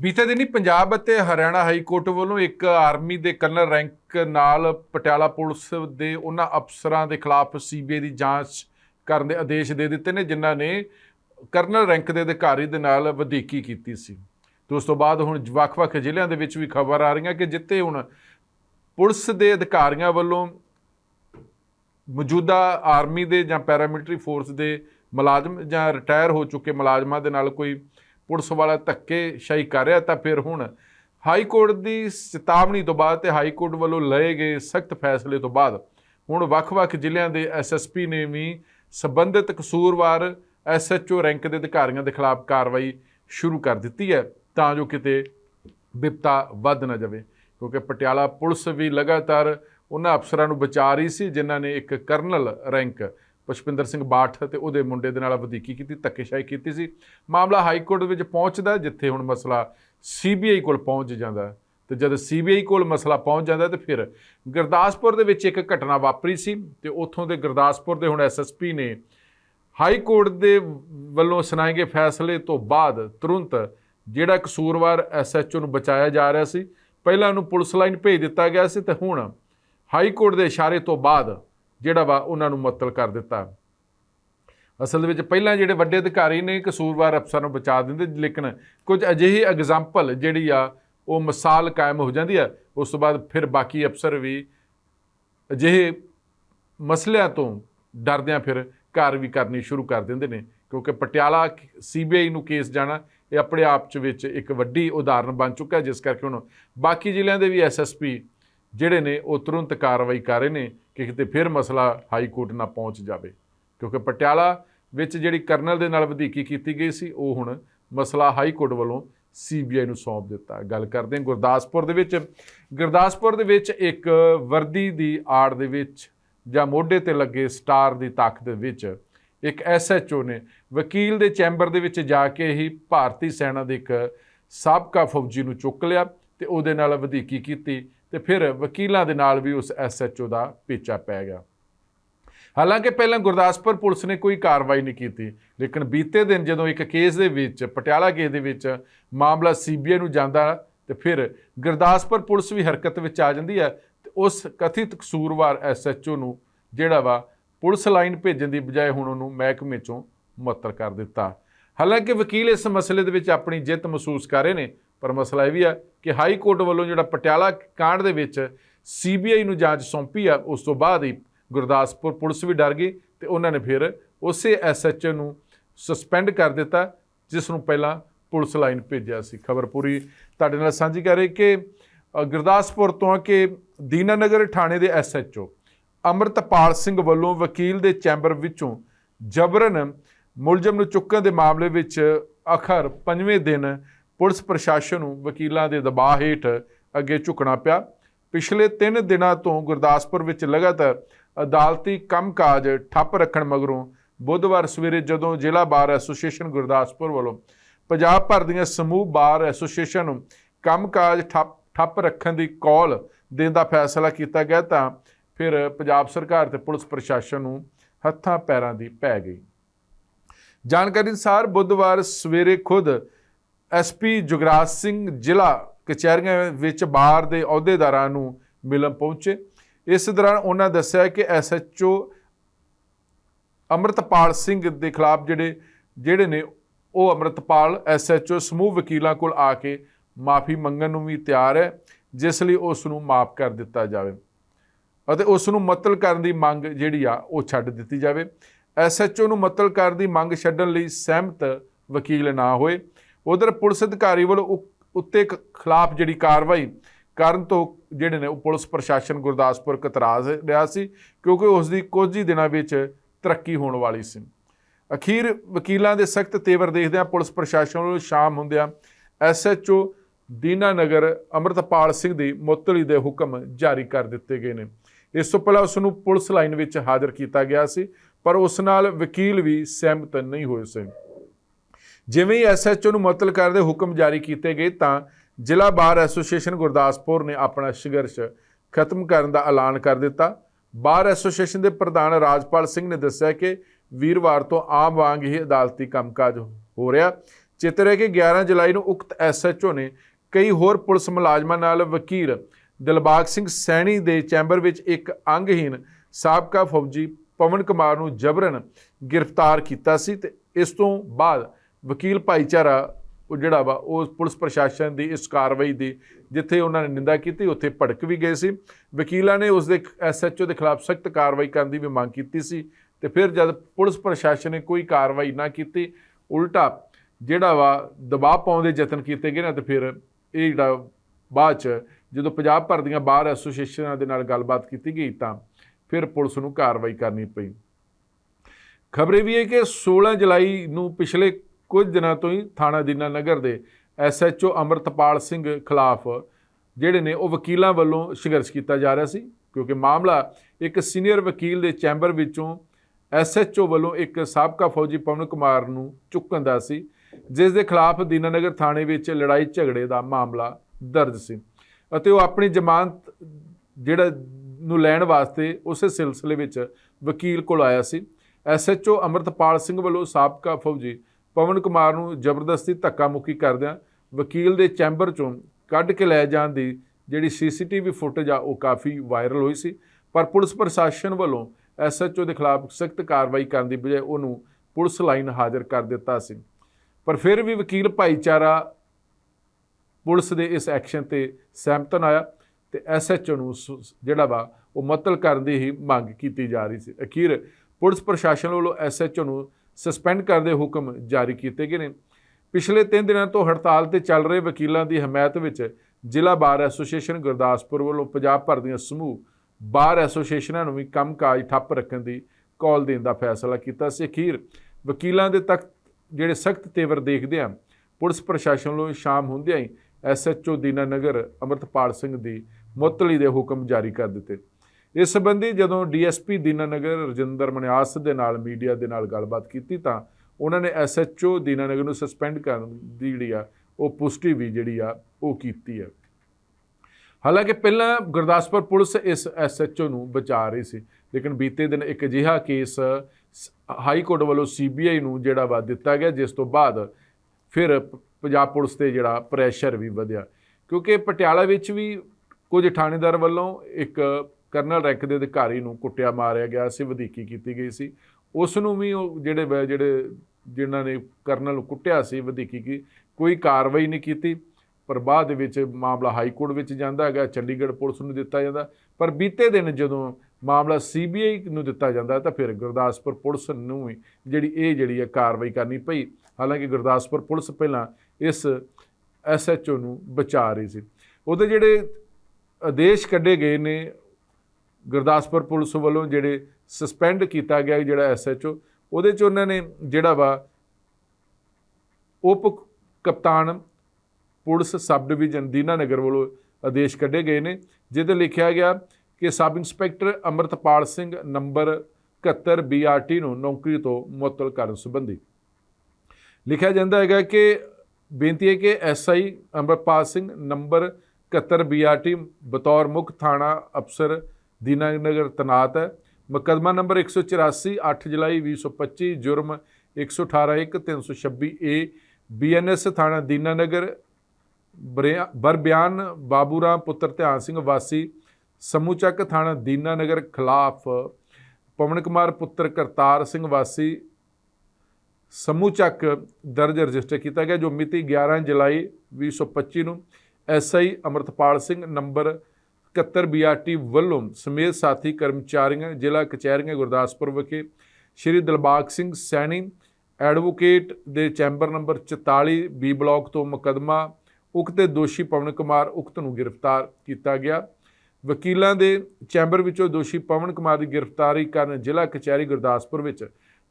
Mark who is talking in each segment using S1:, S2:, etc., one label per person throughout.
S1: ਬੀਤੇ ਦਿਨੀ ਪੰਜਾਬ ਅਤੇ ਹਰਿਆਣਾ ਹਾਈ ਕੋਰਟ ਵੱਲੋਂ ਇੱਕ ਆਰਮੀ ਦੇ ਕਰਨਲ ਰੈਂਕ ਨਾਲ ਪਟਿਆਲਾ ਪੁਲਿਸ ਦੇ ਉਹਨਾਂ ਅਫਸਰਾਂ ਦੇ ਖਿਲਾਫ ਸੀਬੀਆਈ ਦੀ ਜਾਂਚ ਕਰਨ ਦੇ ਆਦੇਸ਼ ਦੇ ਦਿੱਤੇ ਨੇ, ਜਿਨ੍ਹਾਂ ਨੇ ਕਰਨਲ ਰੈਂਕ ਦੇ ਅਧਿਕਾਰੀ ਦੇ ਨਾਲ ਵਧੀਕੀ ਕੀਤੀ ਸੀ। ਤੇ ਉਸ ਤੋਂ ਬਾਅਦ ਹੁਣ ਵੱਖ-ਵੱਖ ਜ਼ਿਲ੍ਹਿਆਂ ਦੇ ਵਿੱਚ ਵੀ ਖਬਰ ਆ ਰਹੀਆਂ ਕਿ ਜਿੱਥੇ ਹੁਣ ਪੁਲਿਸ ਦੇ ਅਧਿਕਾਰੀਆਂ ਵੱਲੋਂ ਮੌਜੂਦਾ ਆਰਮੀ ਦੇ ਜਾਂ ਪੈਰਾਮਿਲਟਰੀ ਫੋਰਸ ਦੇ ਮੁਲਾਜ਼ਮ ਜਾਂ ਰਿਟਾਇਰ ਹੋ ਚੁੱਕੇ ਮੁਲਾਜ਼ਮਾਂ ਦੇ ਨਾਲ ਕੋਈ ਪੁਲਿਸ ਵਾਲਾ ਧੱਕੇ ਸ਼ਾਹੀ ਕਰ ਰਿਹਾ ਤਾਂ ਫਿਰ ਹੁਣ ਹਾਈ ਕੋਰਟ ਦੀ ਚੇਤਾਵਨੀ ਤੋਂ ਬਾਅਦ ਤੇ ਹਾਈ ਕੋਰਟ ਵੱਲੋਂ ਲਏ ਗਏ ਸਖਤ ਫੈਸਲੇ ਤੋਂ ਬਾਅਦ ਹੁਣ ਵੱਖ-ਵੱਖ ਜ਼ਿਲ੍ਹਿਆਂ ਦੇ ਐਸਐਸਪੀ ਨੇ ਵੀ ਸੰਬੰਧਿਤ ਕਸੂਰਵਾਰ ਐਸਐਚਓ ਰੈਂਕ ਦੇ ਅਧਿਕਾਰੀਆਂ ਦੇ ਖਿਲਾਫ ਕਾਰਵਾਈ ਸ਼ੁਰੂ ਕਰ ਦਿੱਤੀ ਹੈ ਤਾਂ ਜੋ ਕਿਤੇ ਵਿਪਤਾ ਵੱਧ ਨਾ ਜਾਵੇ। ਕਿਉਂਕਿ ਪਟਿਆਲਾ ਪੁਲਿਸ ਵੀ ਲਗਾਤਾਰ ਉਹਨਾਂ ਅਫਸਰਾਂ ਨੂੰ ਬਚਾ ਰਹੀ ਸੀ ਜਿਨ੍ਹਾਂ ਨੇ ਇੱਕ ਕਰਨਲ ਰੈਂਕ ਪੁਸ਼ਪਿੰਦਰ ਸਿੰਘ ਬਾਠ ਤੇ ਉਹਦੇ ਮੁੰਡੇ ਦੇ ਨਾਲ ਵਧੀਕੀ ਕੀਤੀ, ਧੱਕੇਸ਼ਾਹੀ ਕੀਤੀ ਸੀ। ਮਾਮਲਾ ਹਾਈ ਕੋਰਟ ਵਿੱਚ ਪਹੁੰਚਦਾ ਜਿੱਥੇ ਹੁਣ ਮਸਲਾ ਸੀਬੀਆਈ ਕੋਲ ਪਹੁੰਚ ਜਾਂਦਾ ਤੇ ਜਦ ਸੀਬੀਆਈ ਕੋਲ ਮਸਲਾ ਪਹੁੰਚ ਜਾਂਦਾ ਤੇ ਫਿਰ ਗੁਰਦਾਸਪੁਰ ਦੇ ਵਿੱਚ ਇੱਕ ਘਟਨਾ ਵਾਪਰੀ ਸੀ ਤੇ ਉੱਥੋਂ ਦੇ ਗੁਰਦਾਸਪੁਰ ਦੇ ਹੁਣ ਐਸਐਸਪੀ ਨੇ ਹਾਈ ਕੋਰਟ ਦੇ ਵੱਲੋਂ ਸੁਣਾਏ ਗਏ ਫੈਸਲੇ ਤੋਂ ਬਾਅਦ ਤੁਰੰਤ ਜਿਹੜਾ ਕਸੂਰਵਾਰ ਐਸਐਚਓ ਨੂੰ ਬਚਾਇਆ ਜਾ ਰਿਹਾ ਸੀ, ਪਹਿਲਾਂ ਉਹਨੂੰ ਪੁਲਿਸ ਲਾਈਨ ਭੇਜ ਦਿੱਤਾ ਗਿਆ ਸੀ ਤੇ ਹੁਣ ਹਾਈ ਕੋਰਟ ਦੇ ਇਸ਼ਾਰੇ ਤੋਂ ਬਾਅਦ ਜਿਹੜਾ ਵਾ ਉਹਨਾਂ ਨੂੰ ਮੁਅੱਤਲ ਕਰ ਦਿੱਤਾ। ਅਸਲ ਦੇ ਵਿੱਚ ਪਹਿਲਾਂ ਜਿਹੜੇ ਵੱਡੇ ਅਧਿਕਾਰੀ ਨੇ ਕਸੂਰਵਾਰ ਅਫਸਰ ਨੂੰ ਬਚਾ ਦਿੰਦੇ ਲੇਕਿਨ ਕੁਝ ਅਜਿਹੀ ਐਗਜ਼ਾਮਪਲ ਜਿਹੜੀ ਆ, ਉਹ ਮਿਸਾਲ ਕਾਇਮ ਹੋ ਜਾਂਦੀ ਆ। ਉਸ ਤੋਂ ਬਾਅਦ ਫਿਰ ਬਾਕੀ ਅਫਸਰ ਵੀ ਅਜਿਹੇ ਮਸਲਿਆਂ ਤੋਂ ਡਰਦਿਆਂ ਫਿਰ ਕਾਰਵਾਈ ਕਰਨੀ ਸ਼ੁਰੂ ਕਰ ਦਿੰਦੇ ਨੇ, ਕਿਉਂਕਿ ਪਟਿਆਲਾ ਸੀਬੀਆਈ ਨੂੰ ਕੇਸ ਜਾਣਾ, ਇਹ ਆਪਣੇ ਆਪ ਚ ਵਿੱਚ ਇੱਕ ਵੱਡੀ ਉਦਾਹਰਨ ਬਣ ਚੁੱਕਾ ਜਿਸ ਕਰਕੇ ਹੁਣ ਬਾਕੀ ਜ਼ਿਲ੍ਹਿਆਂ ਦੇ ਵੀ ਐਸਐਸਪੀ ਜਿਹੜੇ ਨੇ, ਉਹ ਤੁਰੰਤ ਕਾਰਵਾਈ ਕਰ ਰਹੇ ਨੇ। ਕਿ ਕਿਤੇ ਫਿਰ ਮਸਲਾ ਹਾਈ ਕੋਰਟ ਨਾ ਪਹੁੰਚ ਜਾਵੇ। ਕਿਉਂਕਿ ਪਟਿਆਲਾ ਵਿੱਚ ਜਿਹੜੀ ਕਰਨਲ ਦੇ ਨਾਲ ਵਧੀਕੀ ਕੀਤੀ ਗਈ ਸੀ, ਉਹ ਹੁਣ ਮਸਲਾ ਹਾਈ ਕੋਰਟ ਵੱਲੋਂ ਸੀਬੀਆਈ ਨੂੰ ਸੌਂਪ ਦਿੱਤਾ। ਗੱਲ ਕਰਦੇ ਹਾਂ ਗੁਰਦਾਸਪੁਰ ਦੇ ਵਿੱਚ। ਗੁਰਦਾਸਪੁਰ ਦੇ ਵਿੱਚ ਇੱਕ ਵਰਦੀ ਦੀ ਆੜ ਦੇ ਵਿੱਚ ਜਾਂ ਮੋਢੇ ਤੇ ਲੱਗੇ ਸਟਾਰ ਦੀ ਤਾਕਤ ਦੇ ਵਿੱਚ ਇੱਕ ਐਸਐਚਓ ਨੇ ਵਕੀਲ ਦੇ ਚੈਂਬਰ ਦੇ ਵਿੱਚ ਜਾ ਕੇ ਹੀ ਭਾਰਤੀ ਸੈਨਾ ਦੇ ਇੱਕ ਸਾਬਕਾ ਫੌਜੀ ਨੂੰ ਚੁੱਕ ਲਿਆ ਤੇ ਉਹਦੇ ਨਾਲ ਵਧੀਕੀ ਕੀਤੀ। ਤੇ ਫਿਰ ਵਕੀਲਾਂ ਦੇ ਨਾਲ ਵੀ ਉਸ ਐਸਐਚਓ ਦਾ ਪੇਚਾ ਪੈ ਗਿਆ। ਹਾਲਾਂਕਿ ਪਹਿਲਾਂ ਗੁਰਦਾਸਪੁਰ ਪੁਲਿਸ ਨੇ ਕੋਈ ਕਾਰਵਾਈ ਨਹੀਂ ਕੀਤੀ, ਲੇਕਿਨ ਬੀਤੇ ਦਿਨ ਜਦੋਂ ਇੱਕ ਕੇਸ ਦੇ ਵਿੱਚ, ਪਟਿਆਲਾ ਕੇਸ ਦੇ ਵਿੱਚ ਮਾਮਲਾ ਸੀਬੀਆਈ ਨੂੰ ਜਾਂਦਾ ਤੇ ਫਿਰ ਗੁਰਦਾਸਪੁਰ ਪੁਲਿਸ ਵੀ ਹਰਕਤ ਵਿੱਚ ਆ ਜਾਂਦੀ ਹੈ ਤੇ ਉਸ ਕਥਿਤ ਕਸੂਰਵਾਰ ਐਸਐਚਓ ਨੂੰ ਜਿਹੜਾ ਵਾ ਪੁਲਿਸ ਲਾਈਨ ਭੇਜਣ ਦੀ ਬਜਾਏ ਹੁਣ ਉਹਨੂੰ ਮਹਿਕਮੇ ਚੋਂ ਮੁਅੱਤਲ ਕਰ ਦਿੱਤਾ। ਹਾਲਾਂਕਿ ਵਕੀਲ ਇਸ ਮਸਲੇ ਦੇ ਵਿੱਚ ਆਪਣੀ ਜਿੱਤ ਮਹਿਸੂਸ ਕਰ ਰਹੇ ਨੇ ਪਰ ਮਸਲਾ ਇਹ ਵੀ ਆ ਕਿ ਹਾਈ ਕੋਰਟ ਵੱਲੋਂ ਜਿਹੜਾ ਪਟਿਆਲਾ ਕਾਂਡ ਦੇ ਵਿੱਚ ਸੀਬੀਆਈ ਨੂੰ ਜਾਂਚ ਸੌਂਪੀ ਆ, ਉਸ ਤੋਂ ਬਾਅਦ ਹੀ ਗੁਰਦਾਸਪੁਰ ਪੁਲਿਸ ਵੀ ਡਰ ਗਈ ਤੇ ਉਹਨਾਂ ਨੇ ਫਿਰ ਉਸੇ ਐਸਐਚਓ ਨੂੰ ਸਸਪੈਂਡ ਕਰ ਦਿੱਤਾ, ਜਿਸ ਨੂੰ ਪਹਿਲਾਂ ਪੁਲਿਸ ਲਾਈਨ ਭੇਜਿਆ ਸੀ। ਖਬਰ ਪੂਰੀ ਤੁਹਾਡੇ ਨਾਲ ਸਾਂਝੀ ਕਰ ਰਹੇ ਕਿ ਗੁਰਦਾਸਪੁਰ ਤੋਂ ਕਿ ਦੀਨਾਨਗਰ ਥਾਣੇ ਦੇ ਐਸਐਚਓ ਅਮਰਤਪਾਲ ਸਿੰਘ ਵੱਲੋਂ ਵਕੀਲ ਦੇ ਚੈਂਬਰ ਵਿੱਚੋਂ ਜਬਰਨ ਮੁਲਜ਼ਮ ਨੂੰ ਚੁੱਕਣ ਦੇ ਮਾਮਲੇ ਵਿੱਚ ਅਖਰ ਪੰਜਵੇਂ ਦਿਨ ਪੁਲਿਸ ਪ੍ਰਸ਼ਾਸਨ ਨੂੰ ਵਕੀਲਾਂ ਦੇ ਦਬਾਅ ਹੇਠ ਅੱਗੇ ਝੁਕਣਾ ਪਿਆ। ਪਿਛਲੇ 3 ਦਿਨਾਂ ਤੋਂ ਗੁਰਦਾਸਪੁਰ ਵਿੱਚ ਲਗਾਤਾਰ ਅਦਾਲਤੀ ਕੰਮਕਾਜ ਠੱਪ ਰੱਖਣ ਮਗਰੋਂ ਬੁੱਧਵਾਰ ਸਵੇਰੇ ਜਦੋਂ ਜ਼ਿਲ੍ਹਾ ਬਾਰ ਐਸੋਸੀਏਸ਼ਨ ਗੁਰਦਾਸਪੁਰ ਵੱਲੋਂ ਪੰਜਾਬ ਭਰ ਦੀਆਂ ਸਮੂਹ ਬਾਰ ਐਸੋਸੀਏਸ਼ਨ ਨੂੰ ਕੰਮਕਾਜ ਠੱਪ ਠੱਪ ਰੱਖਣ ਦੀ ਕਾਲ ਦੇਣ ਦਾ ਫੈਸਲਾ ਕੀਤਾ ਗਿਆ ਤਾਂ ਫਿਰ ਪੰਜਾਬ ਸਰਕਾਰ ਤੇ ਪੁਲਿਸ ਪ੍ਰਸ਼ਾਸਨ ਨੂੰ ਹੱਥਾਂ ਪੈਰਾਂ ਦੀ ਪੈ ਗਈ। ਜਾਣਕਾਰੀ ਅਨੁਸਾਰ ਬੁੱਧਵਾਰ ਸਵੇਰੇ ਖੁਦ ਐਸਪੀ ਜੁਗਰਾਜ ਸਿੰਘ ਜ਼ਿਲ੍ਹਾ ਕਚਹਿਰੀਆਂ ਵਿੱਚ ਬਾਹਰ ਦੇ ਅਹੁਦੇਦਾਰਾਂ ਨੂੰ ਮਿਲਣ ਪਹੁੰਚੇ। ਇਸ ਦੌਰਾਨ ਉਹਨਾਂ ਦੱਸਿਆ ਕਿ ਐਸਐਚਓ ਅੰਮ੍ਰਿਤਪਾਲ ਸਿੰਘ ਦੇ ਖਿਲਾਫ ਜਿਹੜੇ ਜਿਹੜੇ ਨੇ, ਉਹ ਅੰਮ੍ਰਿਤਪਾਲ ਐਸਐਚਓ ਸਮੂਹ ਵਕੀਲਾਂ ਕੋਲ ਆ ਕੇ ਮਾਫੀ ਮੰਗਣ ਨੂੰ ਵੀ ਤਿਆਰ ਹੈ, ਜਿਸ ਲਈ ਉਸ ਨੂੰ ਮਾਫ ਕਰ ਦਿੱਤਾ ਜਾਵੇ ਅਤੇ ਉਸ ਨੂੰ ਮਤਲ ਕਰਨ ਦੀ ਮੰਗ ਜਿਹੜੀ ਆ, ਉਹ ਛੱਡ ਦਿੱਤੀ ਜਾਵੇ। ਐਸਐਚਓ ਨੂੰ ਮਤਲ ਕਰਨ ਦੀ ਮੰਗ ਛੱਡਣ ਲਈ ਸਹਿਮਤ ਵਕੀਲ ਨਾ ਹੋਏ। ਉਧਰ ਪੁਲਿਸ ਅਧਿਕਾਰੀ ਵੱਲੋਂ ਉ- ਉੱਤੇ ਖਿਲਾਫ ਜਿਹੜੀ ਕਾਰਵਾਈ ਕਰਨ ਤੋਂ ਜਿਹੜੇ ਨੇ ਉਹ ਪੁਲਿਸ ਪ੍ਰਸ਼ਾਸਨ ਗੁਰਦਾਸਪੁਰ ਕਤਰਾਜ਼ ਰਿਹਾ ਸੀ, ਕਿਉਂਕਿ ਉਸ ਦੀ ਕੁਝ ਹੀ ਦਿਨਾਂ ਵਿੱਚ ਤਰੱਕੀ ਹੋਣ ਵਾਲੀ ਸੀ। ਅਖੀਰ ਵਕੀਲਾਂ ਦੇ ਸਖਤ ਤੇਵਰ ਦੇਖਦਿਆਂ ਪੁਲਿਸ ਪ੍ਰਸ਼ਾਸਨ ਵੱਲੋਂ ਸ਼ਾਮ ਹੁੰਦਿਆਂ ਐਸਐਚਓ ਦੀਨਾਨਗਰ ਅੰਮ੍ਰਿਤਪਾਲ ਸਿੰਘ ਦੀ ਮੁਅੱਤਲੀ ਦੇ ਹੁਕਮ ਜਾਰੀ ਕਰ ਦਿੱਤੇ ਗਏ ਨੇ। ਇਸ ਤੋਂ ਪਹਿਲਾਂ ਉਸ ਨੂੰ ਪੁਲਿਸ ਲਾਈਨ ਵਿੱਚ ਹਾਜ਼ਰ ਕੀਤਾ ਗਿਆ ਸੀ, ਪਰ ਉਸ ਨਾਲ ਵਕੀਲ ਵੀ ਸਹਿਮਤ ਨਹੀਂ ਹੋਏ ਸਨ ਜਿਵੇਂ ਹੀ ਐਸਐਚਓ ਨੂੰ ਮੁਅੱਤਲ ਕਰਨ ਦੇ ਹੁਕਮ ਜਾਰੀ ਕੀਤੇ ਗਏ ਤਾਂ ਜ਼ਿਲ੍ਹਾ ਬਾਰ ਐਸੋਸੀਏਸ਼ਨ ਗੁਰਦਾਸਪੁਰ ਨੇ ਆਪਣਾ ਸੰਘਰਸ਼ ਖਤਮ ਕਰਨ ਦਾ ਐਲਾਨ ਕਰ ਦਿੱਤਾ। ਬਾਰ ਐਸੋਸੀਏਸ਼ਨ ਦੇ ਪ੍ਰਧਾਨ ਰਾਜਪਾਲ ਸਿੰਘ ਨੇ ਦੱਸਿਆ ਕਿ ਵੀਰਵਾਰ ਤੋਂ ਆਮ ਵਾਂਗ ਹੀ ਅਦਾਲਤੀ ਕੰਮਕਾਜ ਹੋ ਰਿਹਾ। ਚਿੱਤਰ ਹੈ ਕਿ 11 ਜੁਲਾਈ ਨੂੰ ਉਕਤ ਐਸਐਚਓ ਨੇ ਕਈ ਹੋਰ ਪੁਲਿਸ ਮੁਲਾਜ਼ਮਾਂ ਨਾਲ ਵਕੀਲ ਦਿਲਬਾਗ ਸਿੰਘ ਸੈਣੀ ਦੇ ਚੈਂਬਰ ਵਿੱਚ ਇੱਕ ਅੰਗਹੀਨ ਸਾਬਕਾ ਫੌਜੀ ਪਵਨ ਕੁਮਾਰ ਨੂੰ ਜਬਰਨ ਗ੍ਰਿਫਤਾਰ ਕੀਤਾ ਸੀ ਤੇ ਇਸ ਤੋਂ ਬਾਅਦ ਵਕੀਲ ਭਾਈਚਾਰਾ ਉਹ ਜਿਹੜਾ ਵਾ, ਉਹ ਪੁਲਿਸ ਪ੍ਰਸ਼ਾਸਨ ਦੀ ਇਸ ਕਾਰਵਾਈ ਦੀ, ਜਿੱਥੇ ਉਹਨਾਂ ਨੇ ਨਿੰਦਾ ਕੀਤੀ, ਉੱਥੇ ਭੜਕ ਵੀ ਗਏ ਸੀ। ਵਕੀਲਾਂ ਨੇ ਉਸ ਦੇ ਐਸਐਚਓ ਦੇ ਖਿਲਾਫ ਸਖਤ ਕਾਰਵਾਈ ਕਰਨ ਦੀ ਵੀ ਮੰਗ ਕੀਤੀ ਸੀ ਤੇ ਫਿਰ ਜਦ ਪੁਲਿਸ ਪ੍ਰਸ਼ਾਸਨ ਨੇ ਕੋਈ ਕਾਰਵਾਈ ਨਾ ਕੀਤੀ, ਉਲਟਾ ਜਿਹੜਾ ਵਾ ਦਬਾਅ ਪਾਉਣ ਦੇ ਯਤਨ ਕੀਤੇ ਗਏ ਨਾ ਤੇ ਫਿਰ ਇਹ ਜਿਹੜਾ ਬਾਅਦ ਚ ਜਦੋਂ ਪੰਜਾਬ ਭਰ ਦੀਆਂ ਬਾਰ ਐਸੋਸੀਏਸ਼ਨਾਂ ਦੇ ਨਾਲ ਗੱਲਬਾਤ ਕੀਤੀ ਗਈ ਤਾਂ ਫਿਰ ਪੁਲਿਸ ਨੂੰ ਕਾਰਵਾਈ ਕਰਨੀ ਪਈ। ਖਬਰੇ ਵੀ ਹੈ ਕਿ 16 ਜੁਲਾਈ ਨੂੰ ਪਿਛਲੇ ਕੁਝ ਦਿਨਾਂ ਤੋਂ ਹੀ ਥਾਣਾ ਦੀਨਾ ਨਗਰ ਦੇ ਐਸਐਚਓ ਅਮਰਤਪਾਲ ਸਿੰਘ ਖਿਲਾਫ ਜਿਹੜੇ ਨੇ ਉਹ ਵਕੀਲਾਂ ਵੱਲੋਂ ਸੰਘਰਸ਼ ਕੀਤਾ ਜਾ ਰਿਹਾ ਸੀ, ਕਿਉਂਕਿ ਮਾਮਲਾ ਇੱਕ ਸੀਨੀਅਰ ਵਕੀਲ ਦੇ ਚੈਂਬਰ ਵਿੱਚੋਂ ਐਸਐਚਓ ਵੱਲੋਂ ਇੱਕ ਸਾਬਕਾ ਫੌਜੀ ਪਵਨ ਕੁਮਾਰ ਨੂੰ ਚੁੱਕਣ ਦਾ ਸੀ, ਜਿਸ ਦੇ ਖਿਲਾਫ ਦੀਨਾਨਗਰ ਥਾਣੇ ਵਿੱਚ ਲੜਾਈ ਝਗੜੇ ਦਾ ਮਾਮਲਾ ਦਰਜ ਸੀ ਅਤੇ ਉਹ ਆਪਣੀ ਜ਼ਮਾਨਤ ਜਿਹੜਾ ਨੂੰ ਲੈਣ ਵਾਸਤੇ ਉਸੇ ਸਿਲਸਿਲੇ ਵਿੱਚ ਵਕੀਲ ਕੋਲ ਆਇਆ ਸੀ। ਐਸਐਚਓ ਅਮਰਤਪਾਲ ਸਿੰਘ ਵੱਲੋਂ ਸਾਬਕਾ ਫੌਜੀ ਪਵਨ ਕੁਮਾਰ ਨੂੰ ਜ਼ਬਰਦਸਤੀ ਧੱਕਾ ਮੁੱਕੀ ਕਰਦਿਆਂ ਵਕੀਲ ਦੇ ਚੈਂਬਰ ਚੋਂ ਕੱਢ ਕੇ ਲੈ ਜਾਣ ਦੀ ਜਿਹੜੀ ਸੀਸੀਟੀਵੀ ਫੁਟੇਜ ਆ, ਉਹ ਕਾਫੀ ਵਾਇਰਲ ਹੋਈ ਸੀ। ਪਰ ਪੁਲਿਸ ਪ੍ਰਸ਼ਾਸਨ ਵੱਲੋਂ ਐਸਐਚਓ ਦੇ ਖਿਲਾਫ ਸਖਤ ਕਾਰਵਾਈ ਕਰਨ ਦੀ ਬਜਾਏ ਉਹਨੂੰ ਪੁਲਿਸ ਲਾਈਨ ਹਾਜ਼ਰ ਕਰ ਦਿੱਤਾ ਸੀ। ਪਰ ਫਿਰ ਵੀ ਵਕੀਲ ਭਾਈਚਾਰਾ ਪੁਲਿਸ ਦੇ ਇਸ ਐਕਸ਼ਨ ਤੇ ਸਹਿਮਤ ਨਾ ਆਇਆ ਤੇ ਐਸਐਚਓ ਨੂੰ ਸ- ਜਿਹੜਾ ਵਾ, ਉਹ ਮੁਅੱਤਲ ਕਰਨ ਦੀ ਹੀ ਮੰਗ ਕੀਤੀ ਜਾ ਰਹੀ ਸੀ। ਅਖੀਰ ਪੁਲਿਸ ਪ੍ਰਸ਼ਾਸਨ ਵੱਲੋਂ ਐਸਐਚਓ ਨੂੰ ਸਸਪੈਂਡ ਕਰਨ ਦੇ ਹੁਕਮ ਜਾਰੀ ਕੀਤੇ ਗਏ ਨੇ। ਪਿਛਲੇ 3 ਦਿਨਾਂ ਤੋਂ ਹੜਤਾਲ ਤੇ ਚੱਲ ਰਹੇ ਵਕੀਲਾਂ ਦੀ ਹਮਾਇਤ ਵਿੱਚ ਜ਼ਿਲ੍ਹਾ ਬਾਰ ਐਸੋਸੀਏਸ਼ਨ ਗੁਰਦਾਸਪੁਰ ਵੱਲੋਂ ਪੰਜਾਬ ਭਰ ਦੀਆਂ ਸਮੂਹ ਬਾਰ ਐਸੋਸੀਏਸ਼ਨਾਂ ਨੂੰ ਵੀ ਕੰਮਕਾਜ ਠੱਪ ਰੱਖਣ ਦੀ ਕਾਲ ਦੇਣ ਦਾ ਫੈਸਲਾ ਕੀਤਾ ਸੀ। ਅਖੀਰ ਵਕੀਲਾਂ ਦੇ ਤੱਕ ਜਿਹੜੇ ਸਖਤ ਤੇਵਰ ਦੇਖਦੇ ਆ, ਪੁਲਿਸ ਪ੍ਰਸ਼ਾਸਨ ਵੱਲੋਂ ਸ਼ਾਮ ਹੁੰਦਿਆਂ ਹੀ ਐਸਐਚਓ ਦੀਨਾਨਗਰ ਅਮਰਤਪਾਲ ਸਿੰਘ ਦੀ ਮੁਅੱਤਲੀ ਦੇ ਹੁਕਮ ਜਾਰੀ ਕਰ ਦਿੱਤੇ। ਇਸ ਸੰਬੰਧੀ ਜਦੋਂ ਡੀਐਸਪੀ ਦੀਨਾਨਗਰ ਰਜਿੰਦਰ ਮਨਿਆਸ ਦੇ ਨਾਲ ਮੀਡੀਆ ਦੇ ਨਾਲ ਗੱਲਬਾਤ ਕੀਤੀ ਤਾਂ ਉਹਨਾਂ ਨੇ ਐਸਐਚਓ ਦੀਨਾਨਗਰ ਨੂੰ ਸਸਪੈਂਡ ਕਰਨ ਦੀ ਜਿਹੜੀ ਆ, ਉਹ ਪੁਸ਼ਟੀ ਵੀ ਜਿਹੜੀ ਆ, ਉਹ ਕੀਤੀ ਹੈ ਹਾਲਾਂਕਿ ਪਹਿਲਾਂ ਗੁਰਦਾਸਪੁਰ ਪੁਲਿਸ ਇਸ ਐਸਐਚਓ ਨੂੰ ਬਚਾ ਰਹੀ ਸੀ, ਲੇਕਿਨ ਬੀਤੇ ਦਿਨ ਇੱਕ ਅਜਿਹਾ ਕੇਸ ਸ- ਹਾਈ ਕੋਰਟ ਵੱਲੋਂ ਸੀਬੀਆਈ ਨੂੰ ਜਿਹੜਾ ਵਾ ਦਿੱਤਾ ਗਿਆ, ਜਿਸ ਤੋਂ ਬਾਅਦ ਫਿਰ ਪੰਜਾਬ ਪੁਲਿਸ ਤੇ ਜਿਹੜਾ ਪ੍ਰੈਸ਼ਰ ਵੀ ਵਧਿਆ। ਕਿਉਂਕਿ ਪਟਿਆਲਾ ਵਿੱਚ ਵੀ ਕੁਝ ਥਾਣੇਦਾਰ ਵੱਲੋਂ ਇੱਕ ਕਰਨਲ ਰੈਂਕ ਦੇ ਅਧਿਕਾਰੀ ਨੂੰ ਕੁੱਟਿਆ ਮਾਰਿਆ ਗਿਆ ਸੀ, ਵਧੀਕੀ ਕੀਤੀ ਗਈ ਸੀ। ਉਸ ਨੂੰ ਵੀ ਉਹ ਜਿਹੜੇ ਜਿਹੜੇ ਜਿਨ੍ਹਾਂ ਨੇ ਕਰਨਲ ਨੂੰ ਕੁੱਟਿਆ ਸੀ, ਵਧੀਕੀ ਕੀ, ਕੋਈ ਕਾਰਵਾਈ ਨਹੀਂ ਕੀਤੀ। ਪਰ ਬਾਅਦ ਦੇ ਵਿੱਚ ਮਾਮਲਾ ਹਾਈ ਕੋਰਟ ਵਿੱਚ ਜਾਂਦਾ ਹੈਗਾ, ਚੰਡੀਗੜ੍ਹ ਪੁਲਿਸ ਨੂੰ ਦਿੱਤਾ ਜਾਂਦਾ। ਪਰ ਬੀਤੇ ਦਿਨ ਜਦੋਂ ਮਾਮਲਾ ਸੀਬੀਆਈ ਨੂੰ ਦਿੱਤਾ ਜਾਂਦਾ ਤਾਂ ਫਿਰ ਗੁਰਦਾਸਪੁਰ ਪੁਲਿਸ ਨੂੰ ਵੀ ਜਿਹੜੀ ਇਹ ਜਿਹੜੀ ਹੈ ਕਾਰਵਾਈ ਕਰਨੀ ਪਈ। ਹਾਲਾਂਕਿ ਗੁਰਦਾਸਪੁਰ ਪੁਲਿਸ ਪਹਿਲਾਂ ਇਸ ਐਸਐਚਓ ਨੂੰ ਬਚਾ ਰਹੀ ਸੀ। ਉਹਦੇ ਜਿਹੜੇ ਆਦੇਸ਼ ਕੱਢੇ ਗਏ ਨੇ ਗੁਰਦਾਸਪੁਰ ਪੁਲਿਸ ਵੱਲੋਂ ਜਿਹੜੇ ਸਸਪੈਂਡ ਕੀਤਾ ਗਿਆ ਜਿਹੜਾ ਐਸਐਚਓ ਉਹਦੇ ਚ ਉਹਨਾਂ ਨੇ ਜਿਹੜਾ ਵਾ ਉਪ ਕਪਤਾਨ ਪੁਲਿਸ ਸਬ ਡਿਵੀਜ਼ਨ ਦੀਨਾਨਗਰ ਵੱਲੋਂ ਆਦੇਸ਼ ਕੱਢੇ ਗਏ ਨੇ, ਜਿਹਦੇ ਲਿਖਿਆ ਗਿਆ ਕਿ sub inspector Amritpal Singh number 71 BRT ਨੂੰ ਨੌਕਰੀ ਤੋਂ ਮੁਅੱਤਲ ਕਰਨ ਸੰਬੰਧੀ। ਲਿਖਿਆ ਜਾਂਦਾ ਹੈਗਾ ਕਿ ਬੇਨਤੀ ਹੈ ਕਿ SI Amarpal Singh number 71 BRT ਬਤੌਰ ਮੁੱਖ ਥਾਣਾ ਅਫਸਰ ਦੀਨਾਨਗਰ ਤਨਾਤ ਹੈ। ਮੁਕੱਦਮਾ ਨੰਬਰ 184 8 ਜੁਲਾਈ 2025 ਜੁਰਮ 118 1 326 ਏ, ਬੀਐਨਐਸ ਥਾਣਾ ਦੀਨਾਨਗਰ ਬਰਿਆ- ਬਰਬਿਆਨ, ਬਾਬੂਰਾਮ ਪੁੱਤਰ ਧਿਆਨ ਸਿੰਘ ਵਾਸੀ ਸਮੂਚੱਕ ਥਾਣਾ ਦੀਨਾਨਗਰ ਖਿਲਾਫ ਪਵਨ ਕੁਮਾਰ ਪੁੱਤਰ ਕਰਤਾਰ ਸਿੰਘ ਵਾਸੀ ਸਮੂਚੱਕ ਦਰਜ ਰਜਿਸਟਰ ਕੀਤਾ ਗਿਆ, ਜੋ ਮਿਤੀ 11 ਜੁਲਾਈ 2025 ਨੂੰ SI Amritpal Singh number 71 BRT ਵੱਲੋਂ ਸਮੇਤ ਸਾਥੀ ਕਰਮਚਾਰੀਆਂ, ਜ਼ਿਲ੍ਹਾ ਕਚਹਿਰੀਆਂ, ਗੁਰਦਾਸਪੁਰ ਵਿਖੇ ਸ਼੍ਰੀ ਦਿਲਬਾਗ ਸਿੰਘ ਸੈਣੀ ਐਡਵੋਕੇਟ ਦੇ ਚੈਂਬਰ ਨੰਬਰ 44 ਬੀ ਬਲਾਕ ਤੋਂ ਮੁਕੱਦਮਾ ਉਕਤ ਦੋਸ਼ੀ ਪਵਨ ਕੁਮਾਰ ਉਕਤ ਨੂੰ ਗ੍ਰਿਫਤਾਰ ਕੀਤਾ ਗਿਆ। ਵਕੀਲਾਂ ਦੇ ਚੈਂਬਰ ਵਿੱਚੋਂ ਦੋਸ਼ੀ ਪਵਨ ਕੁਮਾਰ ਦੀ ਗ੍ਰਿਫਤਾਰੀ ਕਾਰਨ ਜ਼ਿਲ੍ਹਾ ਕਚਹਿਰੀ ਗੁਰਦਾਸਪੁਰ ਵਿੱਚ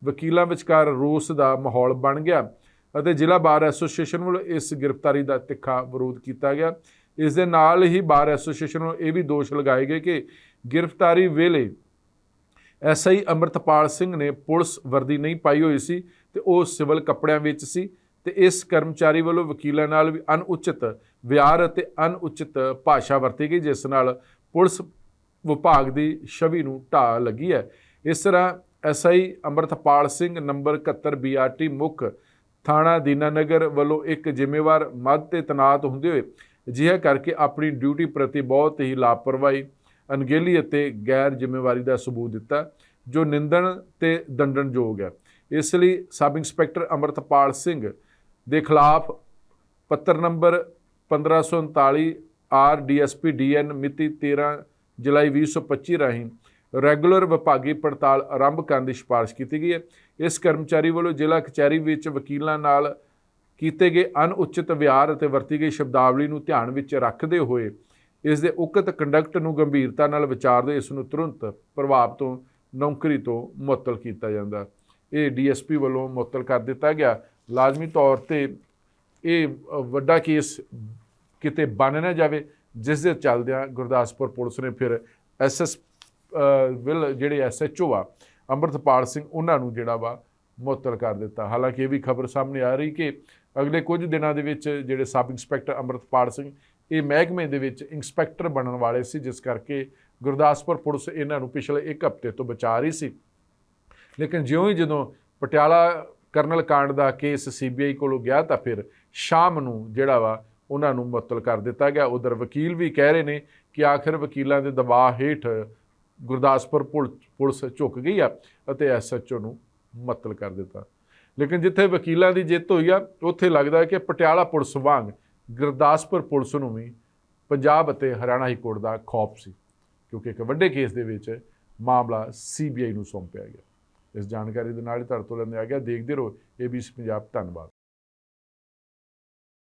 S1: ਵਕੀਲਾਂ ਵਿਚਕਾਰ ਰੋਸ ਦਾ ਮਾਹੌਲ ਬਣ ਗਿਆ ਅਤੇ ਜ਼ਿਲ੍ਹਾ ਬਾਰ ਐਸੋਸੀਏਸ਼ਨ ਵੱਲੋਂ ਇਸ ਗ੍ਰਿਫਤਾਰੀ ਦਾ ਤਿੱਖਾ ਵਿਰੋਧ ਕੀਤਾ ਗਿਆ। ਇਸ ਦੇ ਨਾਲ ਹੀ ਬਾਰ ਐਸੋਸੀਏਸ਼ਨ ਵੱਲੋਂ ਇਹ ਵੀ ਦੋਸ਼ ਲਗਾਏ ਗਏ ਕਿ ਗ੍ਰਿਫਤਾਰੀ ਵੇਲੇ ਐਸਆਈ ਅਮਰਤਪਾਲ ਸਿੰਘ ਨੇ ਪੁਲਿਸ ਵਰਦੀ ਨਹੀਂ ਪਾਈ ਹੋਈ ਸੀ ਤੇ ਉਹ ਸਿਵਲ ਕੱਪੜਿਆਂ ਵਿੱਚ ਸੀ ਤੇ ਇਸ ਕਰਮਚਾਰੀ ਵੱਲੋਂ ਵਕੀਲਾਂ ਨਾਲ ਵੀ ਅਨੁਚਿਤ ਵਿਹਾਰ ਅਤੇ ਅਨੁਚਿਤ ਭਾਸ਼ਾ ਵਰਤੀ ਗਈ, ਜਿਸ ਨਾਲ ਪੁਲਿਸ ਵਿਭਾਗ ਦੀ ਛਵੀ ਨੂੰ ਢਾਹ ਲੱਗੀ ਹੈ। ਇਸ ਤਰ੍ਹਾਂ SI Amritpal Singh number 71 BRT ਮੁੱਖ ਥਾਣਾ ਦੀਨਾਨਗਰ ਵੱਲੋਂ ਇੱਕ ਜ਼ਿੰਮੇਵਾਰ ਮੱਧ ਤੇ ਤਨਾਤ ਹੁੰਦੇ ਹੋਏ ਅਜਿਹਾ ਕਰਕੇ ਆਪਣੀ ਡਿਊਟੀ ਪ੍ਰਤੀ ਬਹੁਤ ਹੀ ਲਾਪਰਵਾਹੀ, ਅਣਗਹਿਲੀ ਅਤੇ ਗੈਰ ਜ਼ਿੰਮੇਵਾਰੀ ਦਾ ਸਬੂਤ ਦਿੱਤਾ, ਜੋ ਨਿੰਦਣ ਤੇ ਦੰਡਣਯੋਗ ਹੈ। ਇਸ ਲਈ ਸਬ ਇੰਸਪੈਕਟਰ ਅਮਰਤਪਾਲ ਸਿੰਘ ਦੇ ਖਿਲਾਫ ਪੱਤਰ ਨੰਬਰ 1539 ਆਰ ਡੀਐਸਪੀ ਡੀਐਨ ਮਿਤੀ 13 ਜੁਲਾਈ 2025 ਰਾਹੀਂ ਰੈਗੂਲਰ ਵਿਭਾਗੀ ਪੜਤਾਲ ਆਰੰਭ ਕਰਨ ਦੀ ਸਿਫਾਰਿਸ਼ ਕੀਤੀ ਗਈ ਹੈ। ਇਸ ਕਰਮਚਾਰੀ ਵੱਲੋਂ ਜ਼ਿਲ੍ਹਾ ਕਚਹਿਰੀ ਵਿੱਚ ਵਕੀਲਾਂ ਨਾਲ ਕੀਤੇ ਗਏ ਅਨੁਚਿਤ ਵਿਹਾਰ ਅਤੇ ਵਰਤੀ ਗਈ ਸ਼ਬਦਾਵਲੀ ਨੂੰ ਧਿਆਨ ਵਿੱਚ ਰੱਖਦੇ ਹੋਏ ਇਸ ਦੇ ਉਕਤ ਕੰਡਕਟ ਨੂੰ ਗੰਭੀਰਤਾ ਨਾਲ ਵਿਚਾਰਦੇ ਇਸ ਨੂੰ ਤੁਰੰਤ ਪ੍ਰਭਾਵ ਤੋਂ, ਨੌਕਰੀ ਤੋਂ ਮੁਅੱਤਲ ਕੀਤਾ ਜਾਂਦਾ। ਇਹ ਡੀਐਸਪੀ ਵੱਲੋਂ ਮੁਅੱਤਲ ਕਰ ਦਿੱਤਾ ਗਿਆ। ਲਾਜ਼ਮੀ ਤੌਰ ਤੇ ਇਹ ਵੱਡਾ ਕੇਸ ਕਿਤੇ ਬਣ ਨਾ ਜਾਵੇ, ਜਿਸ ਦੇ ਚੱਲਦਿਆਂ ਗੁਰਦਾਸਪੁਰ ਪੁਲਿਸ ਨੇ ਫਿਰ ਐਸਐਸ ਵਿਲ ਜਿਹੜੇ ਐਸਐਚਓ ਆ, ਅੰਮ੍ਰਿਤਪਾਲ ਸਿੰਘ ਉਹਨਾਂ ਨੂੰ ਜਿਹੜਾ ਵਾ ਮੁਅੱਤਲ ਕਰ ਦਿੱਤਾ। ਹਾਲਾਂਕਿ ਇਹ ਵੀ ਖਬਰ ਸਾਹਮਣੇ ਆ ਰਹੀ ਕਿ ਅਗਲੇ ਕੁਝ ਦਿਨਾਂ ਦੇ ਵਿੱਚ ਜਿਹੜੇ ਸਬ ਇੰਸਪੈਕਟਰ ਅੰਮ੍ਰਿਤਪਾਲ ਸਿੰਘ, ਇਹ ਮਹਿਕਮੇ ਦੇ ਵਿੱਚ ਇੰਸਪੈਕਟਰ ਬਣਨ ਵਾਲੇ ਸੀ, ਜਿਸ ਕਰਕੇ ਗੁਰਦਾਸਪੁਰ ਪੁਲਿਸ ਇਹਨਾਂ ਨੂੰ ਪਿਛਲੇ ਇੱਕ ਹਫ਼ਤੇ ਤੋਂ ਬਚਾ ਰਹੀ ਸੀ। ਲੇਕਿਨ ਜਿਉਂ ਹੀ ਜਦੋਂ ਪਟਿਆਲਾ ਕਰਨਲ ਕਾਂਡ ਦਾ ਕੇਸ ਸੀਬੀਆਈ ਕੋਲੋਂ ਗਿਆ ਤਾਂ ਫਿਰ ਸ਼ਾਮ ਨੂੰ ਜਿਹੜਾ ਵਾ ਉਹਨਾਂ ਨੂੰ ਮੁਅੱਤਲ ਕਰ ਦਿੱਤਾ ਗਿਆ। ਉਧਰ ਵਕੀਲ ਵੀ ਕਹਿ ਰਹੇ ਨੇ ਕਿ ਆਖਿਰ ਵਕੀਲਾਂ ਦੇ ਦਬਾਅ ਹੇਠ ਗੁਰਦਾਸਪੁਰ ਪੁਲ- ਪੁਲਿਸ ਝੁਕ ਗਈ ਆ ਅਤੇ ਐਸਐਚਓ ਨੂੰ ਮੁਅੱਤਲ ਕਰ ਦਿੱਤਾ। ਲੇਕਿਨ ਜਿੱਥੇ ਵਕੀਲਾਂ ਦੀ ਜਿੱਤ ਹੋਈ ਆ, ਉੱਥੇ ਲੱਗਦਾ ਹੈ ਕਿ ਪਟਿਆਲਾ ਪੁਲਿਸ ਵਾਂਗ ਗੁਰਦਾਸਪੁਰ ਪੁਲਿਸ ਨੂੰ ਵੀ ਪੰਜਾਬ ਅਤੇ ਹਰਿਆਣਾ ਹਾਈ ਕੋਰਟ ਦਾ ਖੌਫ ਸੀ, ਕਿਉਂਕਿ ਇੱਕ ਵੱਡੇ ਕੇਸ ਦੇ ਵਿੱਚ ਮਾਮਲਾ ਸੀਬੀਆਈ ਨੂੰ ਸੌਂਪਿਆ ਗਿਆ। ਇਸ ਜਾਣਕਾਰੀ ਦੇ ਨਾਲ ਹੀ ਤੁਹਾਡੇ ਤੋਂ ਲੈਂਦੇ ਆ ਗਿਆ। ਦੇਖਦੇ ਰਹੋ ਏਬੀਸੀ ਪੰਜਾਬ ਧੰਨਵਾਦ।